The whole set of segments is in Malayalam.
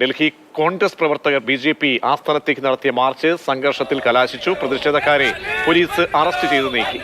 ഡൽഹി കോൺഗ്രസ് പ്രവർത്തകർ ബി ജെ പി ആസ്ഥാനത്തേക്ക് നടത്തിയ മാർച്ച് സംഘർഷത്തിൽ കലാശിച്ചു. പ്രതിഷേധക്കാരെ പോലീസ് അറസ്റ്റ് ചെയ്തു നീക്കി.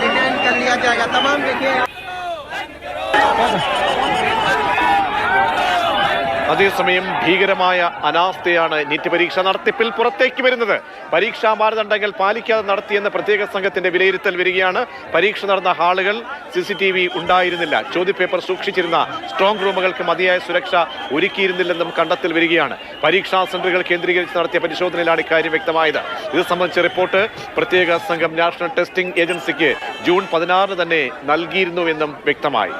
रिटर्न कर लिया जाएगा। तमाम देखिए। അതേസമയം ഭീകരമായ അനാസ്ഥയാണ് നീറ്റ് പരീക്ഷ നടത്തിപ്പിൽ പുറത്തേക്ക് വരുന്നത്. പരീക്ഷാ മാനദണ്ഡങ്ങൾ പാലിക്കാതെ നടത്തിയെന്ന പ്രത്യേക സംഘത്തിന്റെ വിലയിരുത്തൽ വരികയാണ്. പരീക്ഷ നടന്ന ഹാളുകൾ സി സി ടി വി ഉണ്ടായിരുന്നില്ല. ചോദ്യപേപ്പർ സൂക്ഷിച്ചിരുന്ന സ്ട്രോങ് റൂമുകൾക്ക് മതിയായ സുരക്ഷ ഒരുക്കിയിരുന്നില്ലെന്നും കണ്ടെത്തൽ വരികയാണ്. പരീക്ഷാ സെന്ററുകൾ കേന്ദ്രീകരിച്ച് നടത്തിയ പരിശോധനയിലാണ് ഇക്കാര്യം വ്യക്തമായത്. ഇത് സംബന്ധിച്ച റിപ്പോർട്ട് പ്രത്യേക സംഘം നാഷണൽ ടെസ്റ്റിംഗ് ഏജൻസിക്ക് ജൂൺ പതിനാറിന് തന്നെ നൽകിയിരുന്നുവെന്നും വ്യക്തമായി.